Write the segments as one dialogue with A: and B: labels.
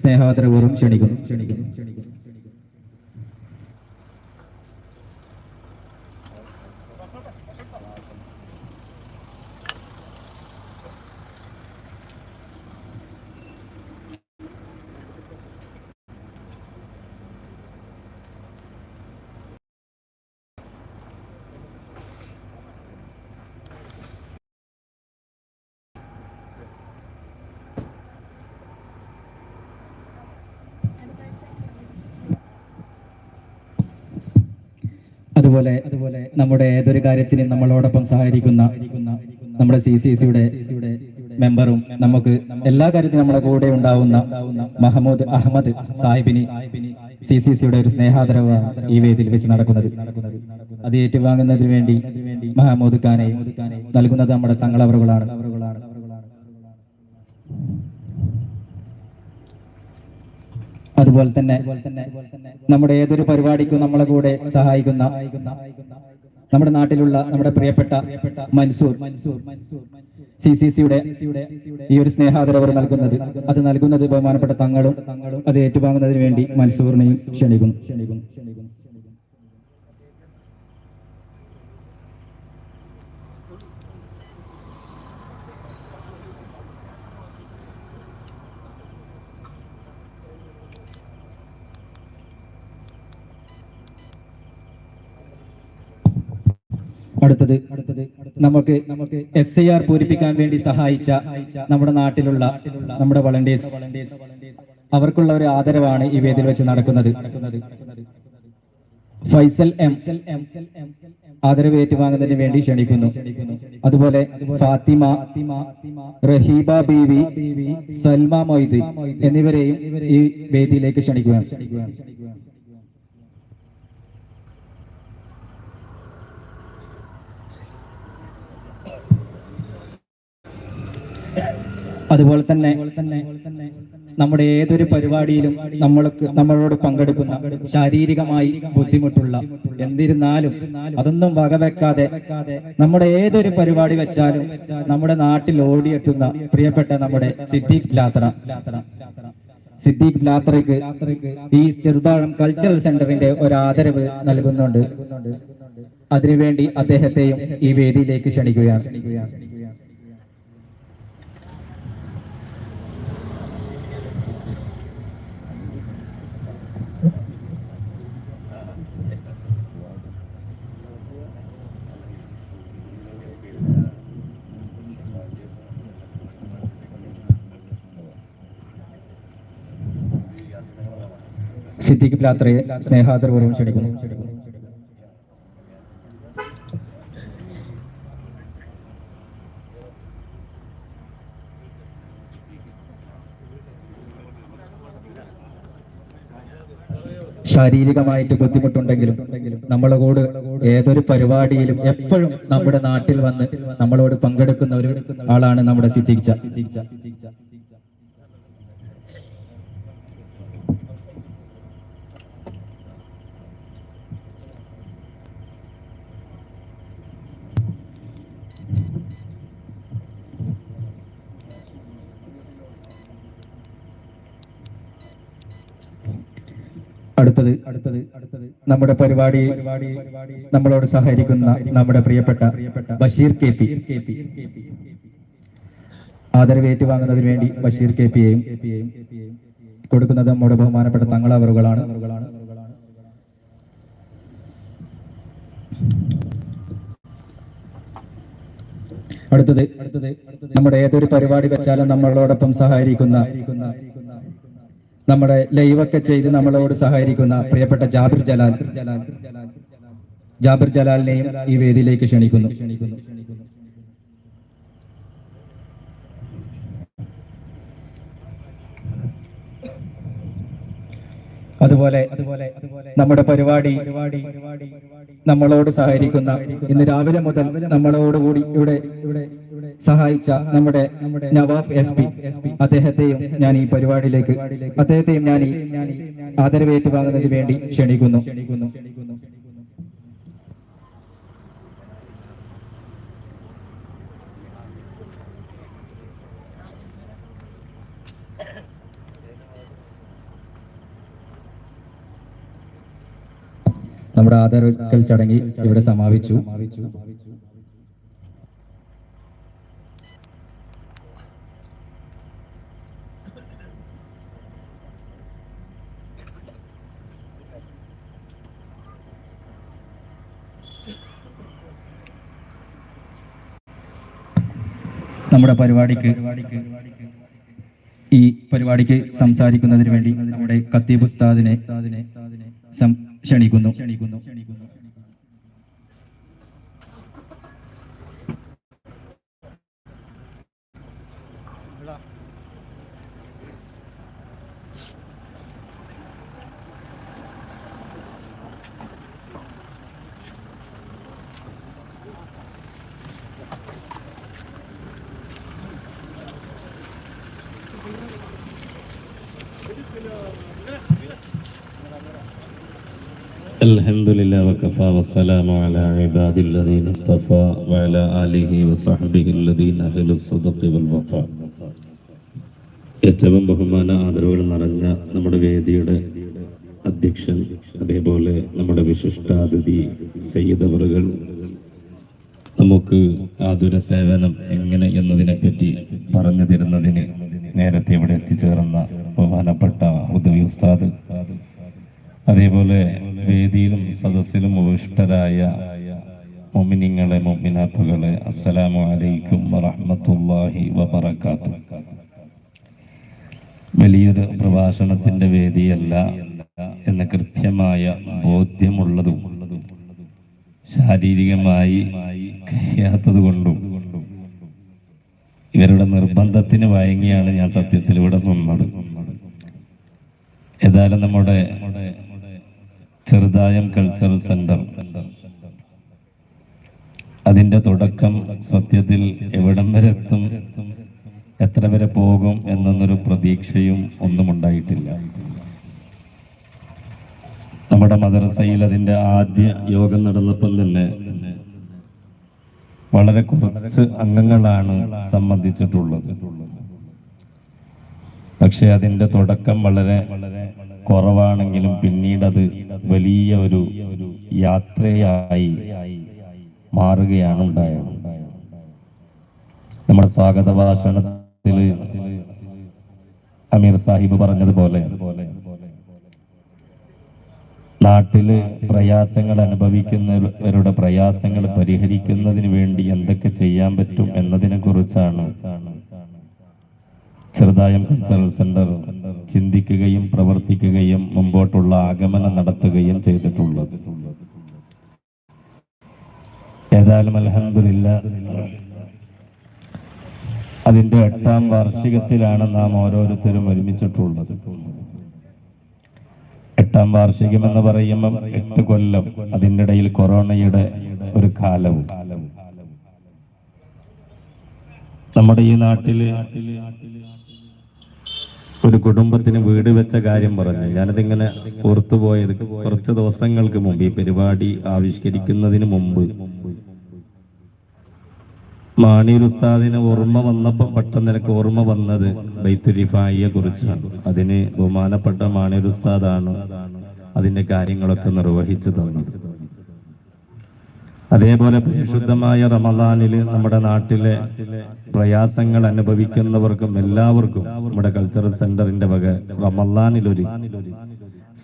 A: സ്നേഹാദരപൂർവം ക്ഷണിക്കുന്നു ക്ഷണിക്കുന്നു. അതുപോലെ അതുപോലെ നമ്മുടെ ഏതൊരു കാര്യത്തിനും നമ്മളോടൊപ്പം സഹായിക്കുന്ന നമ്മുടെ സി സി സിയുടെ മെമ്പറും നമുക്ക് എല്ലാ കാര്യത്തിനും നമ്മുടെ കൂടെ ഉണ്ടാവുന്ന മഹമ്മൂദ് അഹമ്മദ് സാഹിബിനി സി സി സിയുടെ ഒരു സ്നേഹാദരവ ഈ വേദിയിൽ വെച്ച് നടക്കുന്നത്. അത് ഏറ്റുവാങ്ങുന്നതിന് വേണ്ടി മഹമ്മൂദ് ഖാനെ നൽകുന്നത് നമ്മുടെ തങ്ങളവറുകളാണ്. അതുപോലെ തന്നെ നമ്മുടെ ഏതൊരു പരിപാടിക്കും നമ്മളെ കൂടെ സഹായിക്കുന്ന നമ്മുടെ നാട്ടിലുള്ള നമ്മുടെ പ്രിയപ്പെട്ട മൻസൂർ സി സി സിയുടെ ഈ ഒരു സ്നേഹാദരവർ നൽകുന്നത്. അത് നൽകുന്നത് ബഹുമാനപ്പെട്ട തങ്ങളും അത് ഏറ്റുവാങ്ങുന്നതിന് വേണ്ടി മൻസൂറിനെയും ക്ഷണിക്കുന്നു ക്ഷണിക്കുന്നു. അടുത്തത് നമുക്ക് നമുക്ക് എസ് ഐ ആർ പൂരിപ്പിക്കാൻ വേണ്ടി സഹായിച്ച നമ്മുടെ നാട്ടിലുള്ള നമ്മുടെ വളണ്ടിയേഴ്സ് അവർക്കുള്ള ഒരു ആദരവാണ് ഈ വേദിയിൽ വെച്ച് നടക്കുന്നത്. ഫൈസൽ എം ആദരവ് ഏറ്റുവാങ്ങുന്നതിന് വേണ്ടി ക്ഷണിക്കുന്നു. അതുപോലെ ഫാത്തിമ റഹീബ ബീവി സൽമ മൊയ്തി എന്നിവരെയും ഈ വേദിയിലേക്ക് ക്ഷണിക്കുകയാണ്. അതുപോലെ തന്നെ നമ്മുടെ ഏതൊരു പരിപാടിയിലും നമ്മൾക്ക് നമ്മളോട് പങ്കെടുക്കുന്ന ശാരീരികമായി ബുദ്ധിമുട്ടുള്ള എന്നിരുന്നാലും അതൊന്നും വകവെക്കാതെ നമ്മുടെ ഏതൊരു പരിപാടി വെച്ചാലും നമ്മുടെ നാട്ടിൽ ഓടിയെത്തുന്ന പ്രിയപ്പെട്ട നമ്മുടെ സിദ്ദീഖ് ലാത്ര. സിദ്ദീഖ് ലാത്രയ്ക്ക് ഈ ചെറുതാഴം കൾച്ചറൽ സെന്ററിന്റെ ഒരു ആദരവ് നൽകുന്നുണ്ട്. അതിനുവേണ്ടി അദ്ദേഹത്തെയും ഈ വേദിയിലേക്ക് ക്ഷണിക്കുകയാണ്. സിദ്ദിഖ് പ്ലാത്രയെ സ്നേഹാദരപൂർവം ക്ഷണിക്കുന്നു. ശാരീരികമായിട്ട് ബുദ്ധിമുട്ടുണ്ടെങ്കിലും നമ്മളെ കൂടെ ഏതൊരു പരിപാടിയിലും എപ്പോഴും നമ്മുടെ നാട്ടിൽ വന്ന് നമ്മളോട് പങ്കെടുക്കുന്ന ഒരു ആളാണ് നമ്മുടെ സിദ്ദീഖ് അടുത്തത് അടുത്തത് അടുത്തത്. നമ്മുടെ പരിപാടി നമ്മളോട് സഹകരിക്കുന്ന നമ്മുടെ പ്രിയപ്പെട്ട ബഷീർ കെ പി. ആദരവ് ഏറ്റുവാങ്ങുന്നതിന് വേണ്ടി ബഷീർ കെ പിയെയും കൊടുക്കുന്നത് നമ്മുടെ ബഹുമാനപ്പെട്ട തങ്ങളവറുകളാണ്. അടുത്തത് അടുത്തത്. നമ്മുടെ ഏതൊരു പരിപാടി വെച്ചാലും നമ്മളോടൊപ്പം സഹകരിക്കുന്ന നമ്മുടെ ലൈവൊക്കെ ചെയ്ത് നമ്മളോട് സഹകരിക്കുന്ന പ്രിയപ്പെട്ട ജാബിർ ജലാൽ. ജാബിർ ജലാലിനെയും ഈ വേദിയിലേക്ക് ക്ഷണിക്കുന്നു. അതുപോലെ നമ്മുടെ പരിപാടി നമ്മളോട് സഹകരിക്കുന്ന ഇന്ന് രാവിലെ മുതൽ നമ്മളോട് കൂടി ഇവിടെ ഇവിടെ സഹായിച്ച നമ്മുടെ നവാബ് എസ് പി. അദ്ദേഹത്തെയും ഞാൻ ഈ പരിപാടിയിലേക്ക് അദ്ദേഹത്തെയും ഞാൻ ഈ ആദരവേറ്റ് വാങ്ങുന്നതിന് വേണ്ടി ക്ഷണിക്കുന്നു. നമ്മുടെ ആദരവൽക്കൽ ചടങ്ങി ഇവിടെ സമാപിച്ചു. നമ്മുടെ പരിപാടിക്ക് ഈ പരിപാടിക്ക് സംസാരിക്കുന്നതിന് വേണ്ടി നമ്മുടെ കത്തീബ് ഉസ്താദിനെ ക്ഷണിക്കുന്നു ക്ഷണിക്കുന്നു.
B: الحمد لله وكفى والسلام على عباد الذين اصطفى وعلى آله وصحبه الذين أهل الصدق والوفاء ഏറ്റവും ബഹുമാന ആദരവുകൾ നിറഞ്ഞ നമ്മുടെ വേദിയുടെ അധ്യക്ഷൻ അതേപോലെ നമ്മുടെ വിശിഷ്ടാതിഥി സയ്യിദ് അവറുകൾ നമുക്ക് ആതുര സേവനം എങ്ങനെ എന്നതിനെ പറ്റി പറഞ്ഞു തരുന്നതിന് നേരത്തെ ഇവിടെ എത്തിച്ചേർന്ന ബഹുമാനപ്പെട്ട ഉദവി ഉസ്താദ് അതേപോലെ വേദിയിലും സദസ്സിലും ഉപവിഷ്ടരായ മൊമിനിങ്ങളെ മൊമിനാത്തുകളെ അസ്സലാമു അലൈക്കും വറഹ്മത്തുള്ളാഹി വബറകാത്തു വലിയൊരു പ്രഭാഷണത്തിന്റെ വേദിയല്ല എന്ന കൃത്യമായ ബോധ്യമുള്ളതും ശാരീരികമായി കഴിയാത്തത് കൊണ്ടും ഇവരുടെ നിർബന്ധത്തിന് വഴങ്ങിയാണ് ഞാൻ സത്യത്തിൽ ഇവിടെ നിന്നത്. ഏതായാലും നമ്മുടെ ചെറുതായം കൾച്ചറൽ സെന്റർ അതിന്റെ തുടക്കം സത്യത്തിൽ എവിടം വരെ എത്തും എത്ര വരെ പോകും എന്നൊന്നൊരു പ്രതീക്ഷയും ഒന്നും ഉണ്ടായിട്ടില്ല. നമ്മുടെ മദ്രസയിൽ അതിന്റെ ആദ്യ യോഗം നടന്നപ്പം തന്നെ വളരെ കുറച്ച് അംഗങ്ങളാണ് സംബന്ധിച്ചിട്ടുള്ളത്. പക്ഷെ അതിന്റെ തുടക്കം വളരെ കുറവാണെങ്കിലും പിന്നീട് അത് വലിയ ഒരു യാത്രയായി മാറുകയാണ് ഉണ്ടായത് നമ്മുടെ സ്വാഗത ഭാഷണത്തിൽ അമീർ സാഹിബ് പറഞ്ഞതുപോലെ നാട്ടിൽ പ്രയാസങ്ങൾ അനുഭവിക്കുന്നവരുടെ പ്രയാസങ്ങൾ പരിഹരിക്കുന്നതിന് വേണ്ടി എന്തൊക്കെ ചെയ്യാൻ പറ്റും എന്നതിനെ കുറിച്ചാണ് ചെറുതായം കൾച്ചറൽ സെന്റർ ചിന്തിക്കുകയും പ്രവർത്തിക്കുകയും മുമ്പോട്ടുള്ള ആഗമനം നടത്തുകയും ചെയ്തിട്ടുള്ളത് ഏതായാലും അലഹമില്ല അതിന്റെ എട്ടാം വാർഷികത്തിലാണ് നാം ഓരോരുത്തരും ഒരുമിച്ചിട്ടുള്ളത്. എട്ടാം വാർഷികം എന്ന് പറയുമ്പം എട്ട് കൊല്ലം അതിന്റെ ഇടയിൽ കൊറോണയുടെ ഒരു കാലവും. നമ്മുടെ ഈ നാട്ടിൽ ഒരു കുടുംബത്തിന് വീട് വെച്ച കാര്യം പറഞ്ഞു. ഞാനതിങ്ങനെ ഓർത്തുപോയത് കുറച്ച് ദിവസങ്ങൾക്ക് മുമ്പ് ഈ പരിപാടി ആവിഷ്കരിക്കുന്നതിന് മുമ്പ്. മാണി ഉസ്താദിന് ഓർമ്മ വന്നപ്പോൾ പെട്ടെന്ന് ഓർമ്മ വന്നത് ബൈത്തുരിഫായിയെ കുറിച്ചാണ്. അതിന് ബഹുമാനപ്പെട്ട മാണി ഉസ്താദാണ് അതിന്റെ കാര്യങ്ങളൊക്കെ നിർവഹിച്ചു തന്നത്. അതേപോലെ പരിശുദ്ധമായ റമദാനിൽ നമ്മുടെ നാട്ടിലെ പ്രയാസങ്ങൾ അനുഭവിക്കുന്നവർക്കും എല്ലാവർക്കും നമ്മുടെ കൾച്ചറൽ സെന്ററിന്റെ വക റമദാനിലൊരു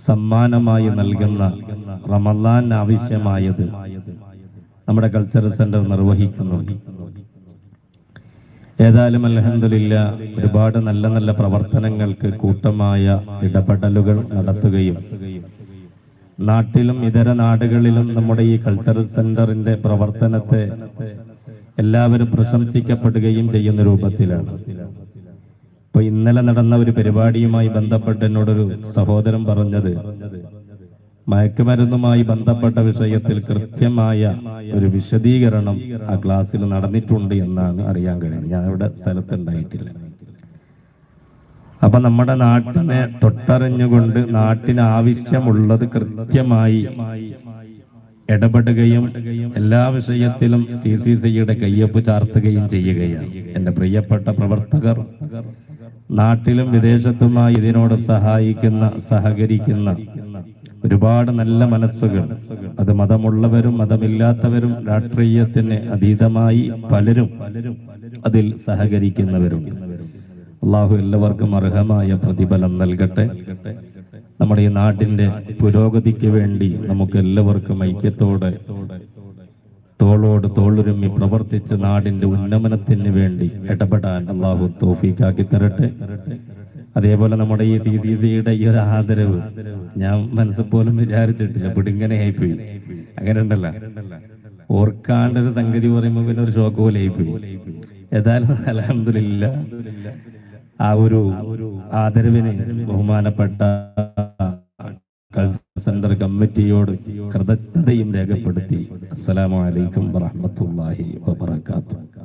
B: സമ്മാനമായി നൽകുന്ന റമദാൻ ആവശ്യമായത് നമ്മുടെ കൾച്ചറൽ സെന്റർ നിർവഹിക്കുന്നുണ്ട്. ഏതായാലും അലഹമില്ല ഒരുപാട് നല്ല നല്ല പ്രവർത്തനങ്ങൾക്ക് കൂട്ടമായ ഇടപെടലുകൾ നടത്തുകയും നാട്ടിലും ഇതര നാടുകളിലും നമ്മുടെ ഈ കൾച്ചറൽ സെന്ററിന്റെ പ്രവർത്തനത്തെ എല്ലാവരും പ്രശംസിക്കപ്പെടുകയും ചെയ്യുന്ന രൂപത്തിലാണ്. ഇപ്പൊ ഇന്നലെ നടന്ന ഒരു പരിപാടിയുമായി ബന്ധപ്പെട്ട് എന്നോടൊരു സഹോദരൻ പറഞ്ഞത് മയക്കുമരുന്നുമായി ബന്ധപ്പെട്ട വിഷയത്തിൽ കൃത്യമായ ഒരു വിശദീകരണം ആ ക്ലാസ്സിൽ നടന്നിട്ടുണ്ട് എന്നാണ് അറിയാൻ കഴിയുന്നത്. ഞാൻ ഇവിടെ സ്ഥലത്തുണ്ടായിട്ടില്ല അപ്പൊ നമ്മുടെ നാട്ടിനെ തൊട്ടറിഞ്ഞുകൊണ്ട് നാട്ടിന് ആവശ്യമുള്ളത് കൃത്യമായി ഇടപെടുകയും എല്ലാ വിഷയത്തിലും സി സി സിയുടെ കയ്യൊപ്പ് ചാർത്തുകയും ചെയ്യുകയാണ്. എന്റെ പ്രിയപ്പെട്ട പ്രവർത്തകർ നാട്ടിലും വിദേശത്തുമായി ഇതിനോട് സഹായിക്കുന്ന സഹകരിക്കുന്ന ഒരുപാട് നല്ല മനസ്സുകൾ. അത് മതമുള്ളവരും മതമില്ലാത്തവരും രാഷ്ട്രീയത്തിന് അതീതമായി പലരും അതിൽ സഹകരിക്കുന്നവരുണ്ട്. അള്ളാഹു എല്ലാവർക്കും അർഹമായ പ്രതിഫലം നൽകട്ടെ. നമ്മുടെ ഈ നാടിന്റെ പുരോഗതിക്ക് വേണ്ടി നമുക്ക് എല്ലാവർക്കും ഐക്യത്തോടെ തോളോട് തോളുരുമ്മി പ്രവർത്തിച്ച് നാടിന്റെ ഉന്നമനത്തിന് വേണ്ടി ഇടപെടാൻ അള്ളാഹു തോഫീക്കാക്കി തരട്ടെ. അതേപോലെ നമ്മുടെ ഈ സി സി സിയുടെ ഈ ഒരു ആദരവ് ഞാൻ മനസ്സിൽ പോലും വിചാരിച്ചിട്ടില്ല. പിടിങ്ങനെ ആയിപ്പോയി. അങ്ങനെ ഉണ്ടല്ല. ഓർക്കാണ്ട് ഒരു സംഗതി പറയുമ്പോൾ പിന്നെ ഒരു ഷോക്ക് പോലെ ആയിപ്പോയി. ഏതായാലും അലഹമില്ല ആ ഒരു ആദരവിന് ബഹുമാനപ്പെട്ട സെന്റർ കമ്മിറ്റിയോട് കൃതജ്ഞതയും രേഖപ്പെടുത്തി. അസ്സലാമലൈക്കും വറഹ്മത്തുള്ളാഹി വബറകാതുഹു.